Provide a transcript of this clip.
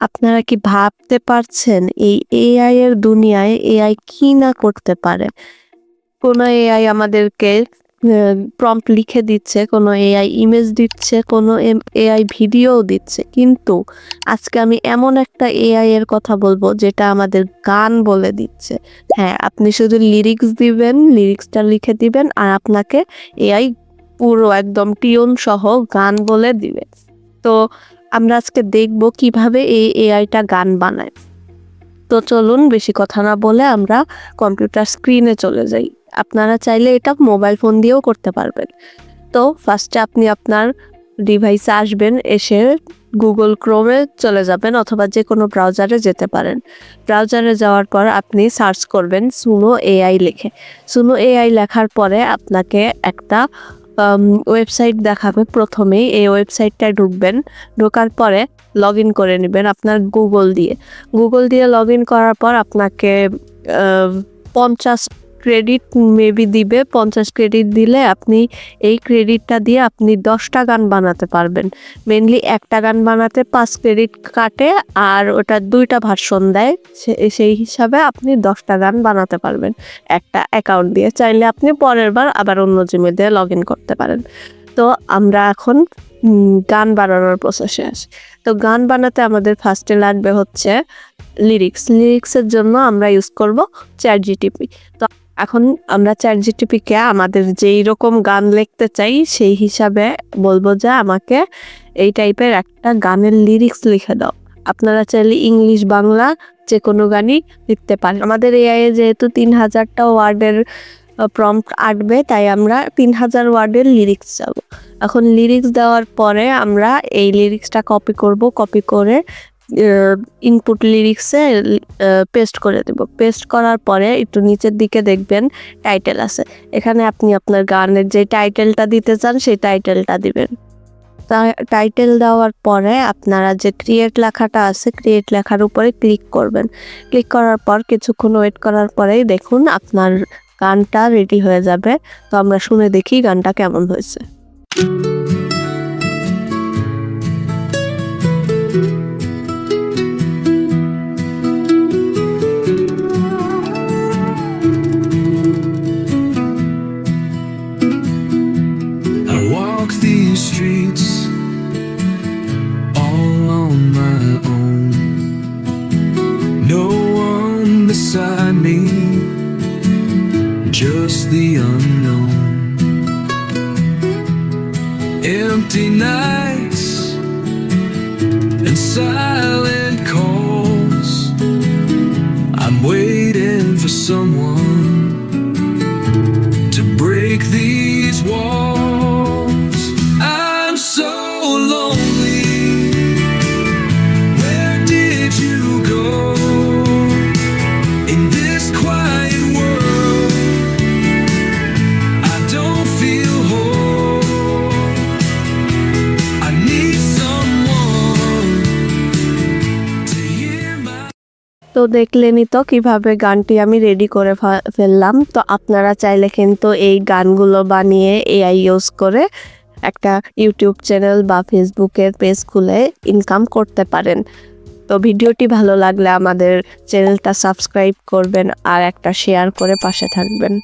আপনারা কি ভাবতে পারছেন এই এআই এর দুনিয়ায় এআই কি না করতে পারে? কোনো এআই আমাদেরকে প্রম্পট লিখে দিচ্ছে, কোনো এআই ইমেজ দিচ্ছে, কোনো এআই ভিডিও দিচ্ছে। কিন্তু আজকে আমি এমন একটা এআই এর কথা বলব যেটা আমাদের গান বলে দিচ্ছে। হ্যাঁ, আপনি শুধু লিরিক্স দিবেন, লিরিক্সটা লিখে দিবেন আর আপনাকে এআই পুরো একদম টিউন সহ গান বলে দিবে। তো আমরা আজকে দেখব কীভাবে এই এআইটা গান বানায়। তো চলুন বেশি কথা না বলে আমরা কম্পিউটার স্ক্রিনে চলে যাই। আপনারা চাইলে এটা মোবাইল ফোন দিয়েও করতে পারবেন। তো ফার্স্টে আপনি আপনার ডিভাইসে আসবেন, এসে গুগল ক্রোমে চলে যাবেন অথবা যে কোনো ব্রাউজারে যেতে পারেন। ব্রাউজারে যাওয়ার পর আপনি সার্চ করবেন সুনো এআই লিখে। সুনো এআই লেখার পরে আপনাকে একটা ওয়েবসাইট দেখাবে প্রথমেই এই ওয়েবসাইটটায় ঢুকবেন। ঢোকার পরে লগ ইন করে নেবেন আপনার গুগল দিয়ে। গুগল দিয়ে লগ ইন করার পর আপনাকে ৫০ ক্রেডিট মেবি দিবে। ৫০ ক্রেডিট দিলে আপনি এই ক্রেডিটটা দিয়ে আপনি দশটা গান বানাতে পারবেন। মেনলি একটা গান বানাতে পাঁচ ক্রেডিট কাটে আর ওটার ২ টা ভার্সন দেয়। সেই হিসাবে আপনি দশটা গান বানাতে পারবেন একটা অ্যাকাউন্ট দিয়ে। চাইলে আপনি পরের বার আবার অন্য জিমেল দিয়ে লগইন করতে পারেন। তো আমরা এখন গান বানানোর প্রসেসে আসি। তো গান বানাতে আমাদের ফার্স্টে লাগবে হচ্ছে লিরিক্স। লিরিক্সের জন্য আমরা ইউজ করব ChatGPT। তো এখন আমরা ChatGPT কে আমাদের যেই রকম গান লিখতে চাই সেই হিসাবে বলব যে আমাকে এই টাইপের একটা গানের লিরিক্স লিখে দাও। আপনারা চাইলে ইংলিশ, বাংলা যে কোনো গানই লিখতে পারেন। আমাদের এআই এ যেহেতু তিন হাজারটা ওয়ার্ডের প্রম্পট আসবে তাই আমরা ৩০০০ ওয়ার্ডের লিরিক্স চাবো। এখন লিরিক্স দেওয়ার পরে আমরা এই লিরিক্সটা কপি করব। কপি করে ইনপুট লিরিক্সে পেস্ট করে দেব। পেস্ট করার পরে একটু নিচের দিকে দেখবেন টাইটেল আছে। এখানে আপনি আপনার গানের যে টাইটেলটা দিতে চান, সেই টাইটেলটা দিবেন। টাইটেল দেওয়ার পরে আপনারা যে ক্রিয়েট লেখাটা আছে ক্রিয়েট লেখার উপরে ক্লিক করবেন। ক্লিক করার পর কিছুক্ষণ ওয়েট করার পরেই দেখুন আপনার গানটা রেডি হয়ে যাবে। তো আমরা শুনে দেখি গানটা কেমন হয়েছে। These streets all on my own. No one beside me, just the unknown. Empty nights and silent calls. I'm waiting for someone তো দেখলেনই তো কীভাবে গানটি আমি রেডি করে ফেললাম। তো আপনারা চাইলে কিন্তু এই গানগুলো বানিয়ে এআই ইউজ করে একটা ইউটিউব চ্যানেল বা ফেসবুকের পেজ খুলে ইনকাম করতে পারেন। তো ভিডিওটি ভালো লাগলে আমাদের চ্যানেলটা সাবস্ক্রাইব করবেন আর একটা শেয়ার করে পাশে থাকবেন।